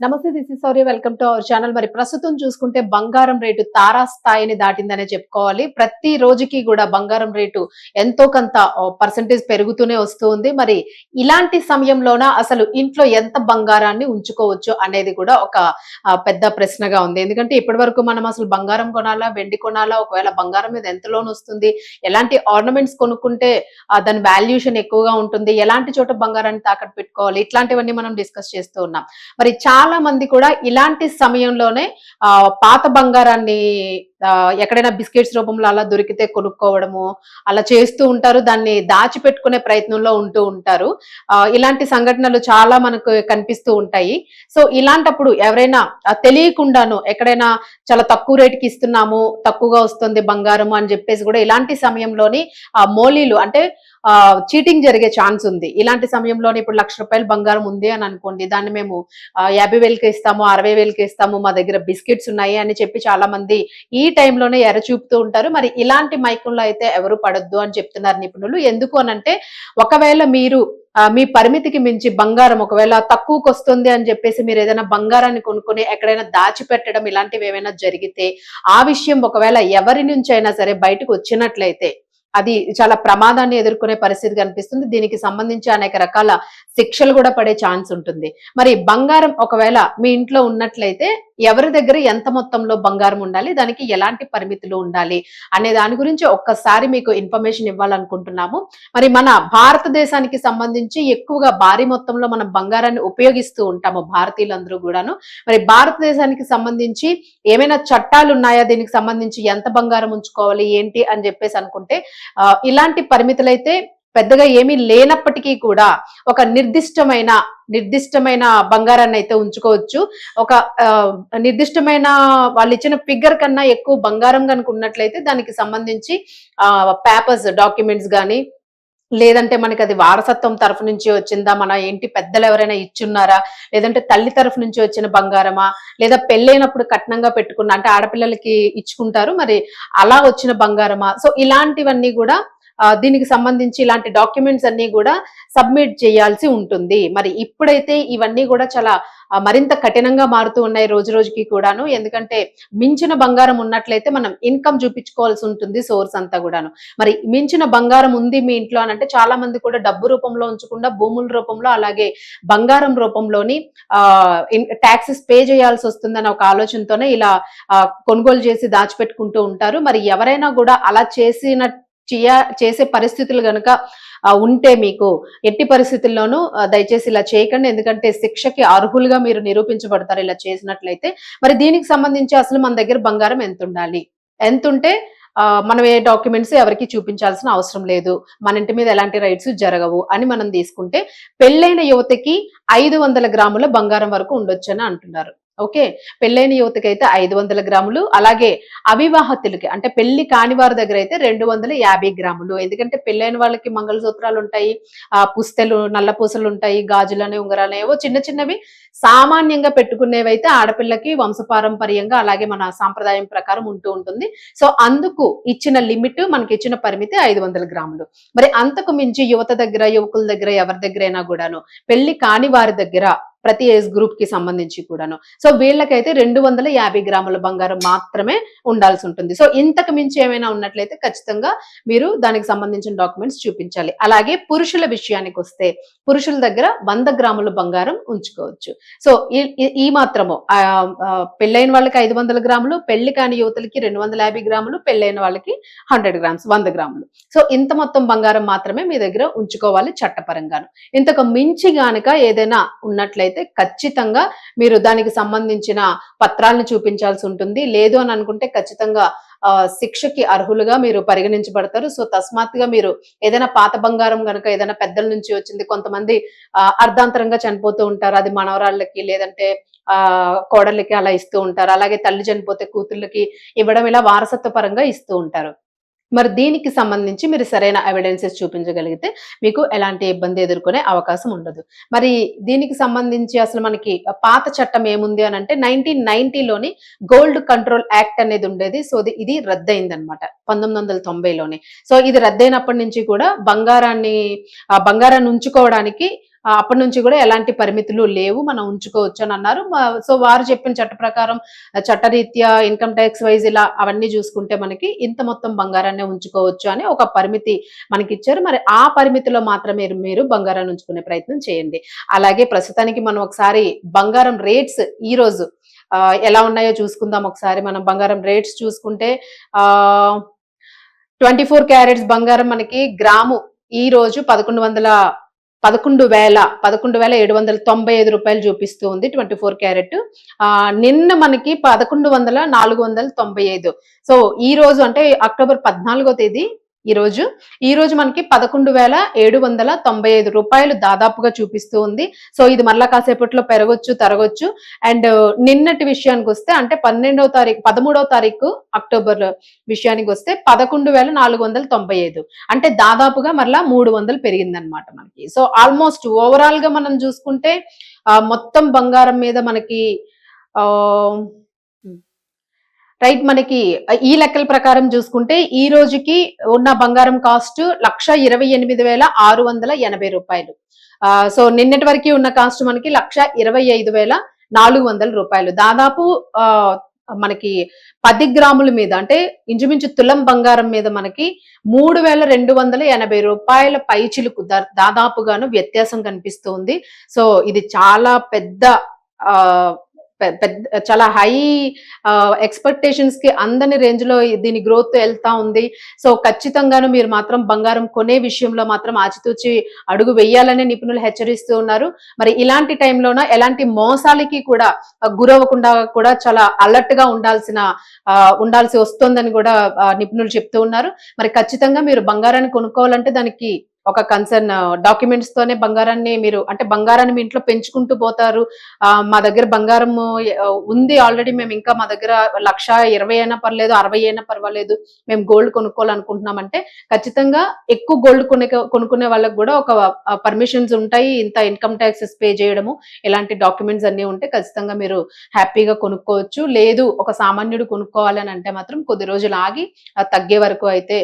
నమస్తే this is Sourya. Welcome to our channel. మరి ప్రస్తుతం చూసుకుంటే బంగారం రేటు తారా స్థాయిని దాటిందనే చెప్పుకోవాలి. ప్రతి రోజుకి కూడా బంగారం రేటు ఎంతో కొంత పర్సంటేజ్ పెరుగుతూనే వస్తూ మరి ఇలాంటి సమయంలోన అసలు ఇంట్లో ఎంత బంగారాన్ని ఉంచుకోవచ్చు అనేది కూడా ఒక పెద్ద ప్రశ్నగా ఉంది. ఎందుకంటే ఇప్పటి వరకు మనం అసలు బంగారం కొనాలా వెండి కొనాలా ఒకవేళ బంగారం మీద ఎంత లోన్ వస్తుంది ఎలాంటి ఆర్నమెంట్స్ కొనుక్కుంటే దాని వాల్యూషన్ ఎక్కువగా ఉంటుంది ఎలాంటి చోట బంగారాన్ని తాకట్టు పెట్టుకోవాలి ఇట్లాంటివన్నీ మనం డిస్కస్ చేస్తూ ఉన్నాం. మరి చాలా చాలా మంది కూడా ఇలాంటి సమయంలోనే ఆ పాత బంగారాన్ని ఆ, ఎక్కడైనా బిస్కెట్స్ రూపంలో అలా దొరికితే కొనుక్కోవడము అలా చేస్తూ ఉంటారు దాన్ని దాచిపెట్టుకునే ప్రయత్నంలో ఉంటూ ఉంటారు. ఆ, ఇలాంటి సంఘటనలు చాలా మనకు కనిపిస్తూ ఉంటాయి. సో ఇలాంటప్పుడు ఎవరైనా తెలియకుండాను ఎక్కడైనా చాలా తక్కువ రేటుకి ఇస్తున్నాము తక్కువగా వస్తుంది బంగారం అని చెప్పేసి కూడా ఇలాంటి సమయంలోని ఆ మోలీలు అంటే చీటింగ్ జరిగే ఛాన్స్ ఉంది. ఇలాంటి సమయంలోనే ఇప్పుడు లక్ష రూపాయలు బంగారం ఉంది అని అనుకోండి దాన్ని మేము యాభై వేలకి ఇస్తాము అరవై వేలకి ఇస్తాము మా దగ్గర బిస్కెట్స్ ఉన్నాయి అని చెప్పి చాలా మంది ఈ టైంలోనే ఎర చూపుతూ ఉంటారు. మరి ఇలాంటి మైకంలో అయితే ఎవరు పడొద్దు అని చెప్తున్నారు నిపుణులు. ఎందుకు అనంటే ఒకవేళ మీరు మీ పరిమితికి మించి బంగారం ఒకవేళ తక్కువకు వస్తుంది అని చెప్పేసి మీరు ఏదైనా బంగారాన్ని కొనుక్కుని ఎక్కడైనా దాచిపెట్టడం ఇలాంటివి ఏమైనా జరిగితే ఆ విషయం ఒకవేళ ఎవరి నుంచి అయినా సరే బయటకు వచ్చినట్లయితే అది చాలా ప్రమాదాన్ని ఎదుర్కొనే పరిస్థితి కనిపిస్తుంది దీనికి సంబంధించి అనేక రకాల శిక్షలు కూడా పడే ఛాన్స్ ఉంటుంది. మరి బంగారం ఒకవేళ మీ ఇంట్లో ఉన్నట్లయితే ఎవరి దగ్గర ఎంత మొత్తంలో బంగారం ఉండాలి? దానికి ఎలాంటి పరిమితులు ఉండాలి? అనే దాని గురించి ఒక్కసారి మీకు ఇన్ఫర్మేషన్ ఇవ్వాలనుకుంటున్నాము. మరి మన భారతదేశానికి సంబంధించి ఎక్కువగా భారీ మొత్తంలో మనం బంగారాన్ని ఉపయోగిస్తూ ఉంటాము భారతీయులందరూ కూడాను. మరి భారతదేశానికి సంబంధించి ఏమైనా చట్టాలు ఉన్నాయా? దీనికి సంబంధించి ఎంత బంగారం ఉంచుకోవాలి? ఏంటి? అని చెప్పేసి అనుకుంటే ఇలాంటి పరిమితులైతే పెద్దగా ఏమీ లేనప్పటికీ కూడా ఒక నిర్దిష్టమైన నిర్దిష్టమైన బంగారాన్ని అయితే ఉంచుకోవచ్చు. ఒక నిర్దిష్టమైన వాళ్ళు ఇచ్చిన ఫిగర్ కన్నా ఎక్కువ బంగారం కనుక ఉన్నట్లయితే దానికి సంబంధించి పేపర్స్ డాక్యుమెంట్స్ కానీ లేదంటే మనకి అది వారసత్వం తరఫు నుంచి వచ్చిందా? మన ఏంటి పెద్దలు ఎవరైనా ఇచ్చున్నారా? లేదంటే తల్లి తరఫు నుంచి వచ్చిన బంగారమా? లేదా పెళ్ళైనప్పుడు కట్నంగా పెట్టుకున్న అంటే ఆడపిల్లలకి ఇచ్చుకుంటారు మరి అలా వచ్చిన బంగారమా? సో ఇలాంటివన్నీ కూడా దీనికి సంబంధించి ఇలాంటి డాక్యుమెంట్స్ అన్ని కూడా సబ్మిట్ చేయాల్సి ఉంటుంది. మరి ఇప్పుడైతే ఇవన్నీ కూడా చాలా మరింత కఠినంగా మారుతూ ఉన్నాయి రోజు రోజుకి కూడాను. ఎందుకంటే మించిన బంగారం ఉన్నట్లయితే మనం ఇన్కమ్ చూపించుకోవాల్సి ఉంటుంది సోర్స్ అంతా కూడాను. మరి మించిన బంగారం ఉంది మీ ఇంట్లో అని అంటే చాలా మంది కూడా డబ్బు రూపంలో ఉంచకుండా భూముల రూపంలో అలాగే బంగారం రూపంలోని ట్యాక్సెస్ పే చేయాల్సి వస్తుందన్న ఒక ఆలోచనతోనే ఇలా కొనుగోలు చేసి దాచిపెట్టుకుంటూ ఉంటారు. మరి ఎవరైనా కూడా అలా చేసిన చేయ చేసే పరిస్థితులు కనుక ఉంటే మీకు ఎట్టి పరిస్థితుల్లోనూ దయచేసి ఇలా చేయకండి. ఎందుకంటే శిక్షకి అర్హులుగా మీరు నిరూపించబడతారు ఇలా చేసినట్లయితే. మరి దీనికి సంబంధించి అసలు మన దగ్గర బంగారం ఎంత ఉండాలి ఎంత ఉంటే మనం ఏ డాక్యుమెంట్స్ ఎవరికి చూపించాల్సిన అవసరం లేదు. మన ఇంటి మీద ఎలాంటి రైట్స్ జరగవు అని మనం తీసుకుంటే పెళ్ళైన యువతకి ఐదు వందల గ్రాముల బంగారం వరకు ఉండొచ్చు అని అంటున్నారు. ఓకే? పెళ్ళైన యువతకి అయితే ఐదు వందల గ్రాములు అలాగే అవివాహతులకి అంటే పెళ్ళి కాని వారి దగ్గర అయితే రెండు వందల యాభై గ్రాములు. ఎందుకంటే పెళ్ళైన వాళ్ళకి మంగళసూత్రాలు ఉంటాయి ఆ పుస్తెలు నల్ల పూసలు ఉంటాయి గాజులని ఉంగరాలనేవో చిన్న చిన్నవి సామాన్యంగా పెట్టుకునేవి అయితే ఆడపిల్లకి వంశపారంపర్యంగా అలాగే మన సాంప్రదాయం ప్రకారం ఉంటూ ఉంటుంది. సో అందుకు ఇచ్చిన లిమిట్ మనకి ఇచ్చిన పరిమితి ఐదు వందల గ్రాములు. మరి అంతకు మించి యువత దగ్గర యువకుల దగ్గర ఎవరి దగ్గరైనా కూడాను పెళ్ళి కాని వారి దగ్గర ప్రతి ఏజ్ గ్రూప్కి సంబంధించి కూడాను. సో వీళ్ళకైతే రెండు వందల యాభై గ్రాముల బంగారం మాత్రమే ఉండాల్సి ఉంటుంది. సో ఇంతకు మించి ఏమైనా ఉన్నట్లయితే ఖచ్చితంగా మీరు దానికి సంబంధించిన డాక్యుమెంట్స్ చూపించాలి. అలాగే పురుషుల విషయానికి వస్తే పురుషుల దగ్గర వంద గ్రాముల బంగారం ఉంచుకోవచ్చు. సో ఈ- ఈ- మాత్రము పెళ్ళైన వాళ్ళకి ఐదు వందల గ్రాములు పెళ్ళి కాని యువతలకి రెండు వందల యాభై గ్రాములు పెళ్ళైన వాళ్ళకి హండ్రెడ్ గ్రామ్స్ వంద గ్రాములు. సో ఇంత మొత్తం బంగారం మాత్రమే మీ దగ్గర ఉంచుకోవాలి చట్టపరంగాను. ఇంతకు మించి గానుక ఏదైనా ఉన్నట్లయితే ఖచ్చితంగా మీరు దానికి సంబంధించిన పత్రాలను చూపించాల్సి ఉంటుంది. లేదు అని అనుకుంటే ఖచ్చితంగా ఆ, శిక్షకి అర్హులుగా మీరు పరిగణించబడతారు. సో తస్మాత్తుగా మీరు ఏదైనా పాత బంగారం కనుక ఏదైనా పెద్దల నుంచి వచ్చింది కొంతమంది ఆ, అర్ధాంతరంగా చనిపోతూ ఉంటారు. అది మనవరాళ్ళకి లేదంటే ఆ కోడళ్ళకి అలా ఇస్తూ ఉంటారు. అలాగే తల్లి చనిపోతే కూతుళ్ళకి ఇవ్వడం ఇలా వారసత్వ పరంగా ఇస్తూ ఉంటారు. మరి దీనికి సంబంధించి మీరు సరైన ఎవిడెన్సెస్ చూపించగలిగితే మీకు ఎలాంటి ఇబ్బంది ఎదుర్కొనే అవకాశం ఉండదు. మరి దీనికి సంబంధించి అసలు మనకి పాత చట్టం ఏముంది అని అంటే నైన్టీన్ నైన్టీలోని గోల్డ్ కంట్రోల్ యాక్ట్ అనేది ఉండేది. సో ఇది- ఇది రద్దయింది అనమాట పంతొమ్మిది వందల తొంభైలోనే. సో ఇది రద్దయినప్పటి నుంచి కూడా బంగారాన్ని బంగారాన్ని ఉంచుకోవడానికి అప్పటి నుంచి కూడా ఎలాంటి పరిమితులు లేవు మనం ఉంచుకోవచ్చు అని అన్నారు. సో వారు చెప్పిన చట్ట ప్రకారం చట్టరీత్యా ఇన్కమ్ ట్యాక్స్ వైజ్ ఇలా అవన్నీ చూసుకుంటే మనకి ఇంత మొత్తం బంగారాన్ని ఉంచుకోవచ్చు అని ఒక పరిమితి మనకి ఇచ్చారు మరి ఆ పరిమితిలో మాత్రమే మీరు- బంగారాన్ని ఉంచుకునే ప్రయత్నం చేయండి. అలాగే ప్రస్తుతానికి మనం ఒకసారి బంగారం రేట్స్ ఈ రోజు ఎలా ఉన్నాయో చూసుకుందాం ఒకసారి. మనం బంగారం రేట్స్ చూసుకుంటే ఆ ట్వంటీ ఫోర్ క్యారెట్స్ బంగారం మనకి గ్రాము ఈ రోజు పదకొండు వందల పదకొండు వేల పదకొండు వేల ఏడు వందల తొంభై ఐదు రూపాయలు చూపిస్తూ ఉంది ట్వంటీ ఫోర్ క్యారెట్. ఆ నిన్న మనకి పదకొండు వందల నాలుగు వందల తొంభై ఐదు. సో ఈ రోజు అంటే అక్టోబర్ పద్నాలుగో తేదీ ఈ రోజు. ఈ రోజు మనకి పదకొండు వేల ఏడు వందల తొంభై ఐదు రూపాయలు దాదాపుగా చూపిస్తూ ఉంది. సో ఇది మళ్ళా కాసేపట్లో పెరగొచ్చు తరగొచ్చు. అండ్ నిన్నటి విషయానికి వస్తే అంటే పన్నెండవ తారీఖు పదమూడవ తారీఖు అక్టోబర్ విషయానికి వస్తే పదకొండు వేల నాలుగు వందల తొంభై ఐదు. అంటే దాదాపుగా మరలా మూడు వందలు పెరిగిందనమాట మనకి. సో ఆల్మోస్ట్ ఓవరాల్గా మనం చూసుకుంటే మొత్తం బంగారం మీద మనకి ఆ రైట్ మనకి ఈ లెక్కల ప్రకారం చూసుకుంటే ఈ రోజుకి ఉన్న బంగారం కాస్ట్ లక్ష ఇరవై ఎనిమిది వేల ఆరు వందల ఎనభై రూపాయలు. ఆ, సో నిన్నటి వరకు ఉన్న కాస్ట్ మనకి లక్ష ఇరవై ఐదు వేల నాలుగు వందల రూపాయలు. దాదాపు మనకి పది గ్రాముల మీద అంటే ఇంచుమించు తులం బంగారం మీద మనకి మూడు వేల రెండు వందల ఎనభై రూపాయల పైచిలుకు దా- దాదాపుగాను వ్యత్యాసం కనిపిస్తుంది. సో ఇది చాలా పెద్ద ఆ పెద్ద చాలా హై ఎక్స్పెక్టేషన్స్కి అందని రేంజ్లో దీని గ్రోత్ వెళ్తా ఉంది. సో ఖచ్చితంగాను మీరు మాత్రం బంగారం కొనే విషయంలో మాత్రం ఆచితూచి అడుగు వేయాలని నిపుణులు హెచ్చరిస్తూ ఉన్నారు. మరి ఇలాంటి టైంలోన ఎలాంటి మోసాలకి కూడా గురవ్వకుండా కూడా చాలా అలర్ట్గా ఉండాల్సిన ఆ, ఉండాల్సి వస్తుందని కూడా నిపుణులు చెప్తూ ఉన్నారు. మరి ఖచ్చితంగా మీరు బంగారాన్ని కొనుక్కోవాలంటే దానికి ఒక కన్సర్న్ డాక్యుమెంట్స్ తోనే బంగారాన్ని మీరు అంటే బంగారాన్ని మీ ఇంట్లో పెంచుకుంటూ పోతారు. ఆ, మా దగ్గర బంగారం ఉంది ఆల్రెడీ మేము ఇంకా మా దగ్గర లక్ష ఇరవై అయినా పర్లేదు అరవై అయినా పర్వాలేదు. మేము గోల్డ్ కొనుక్కోవాలనుకుంటున్నామంటే ఖచ్చితంగా ఎక్కువ గోల్డ్ కొనే కొనుక్కునే వాళ్ళకి కూడా ఒక పర్మిషన్స్ ఉంటాయి. ఇంత ఇన్కమ్ ట్యాక్సెస్ పే చేయడము ఇలాంటి డాక్యుమెంట్స్ అన్ని ఉంటే ఖచ్చితంగా మీరు హ్యాపీగా కొనుక్కోవచ్చు. లేదు ఒక సామాన్యుడు కొనుక్కోవాలని అంటే మాత్రం కొద్ది రోజులు ఆగి తగ్గే వరకు అయితే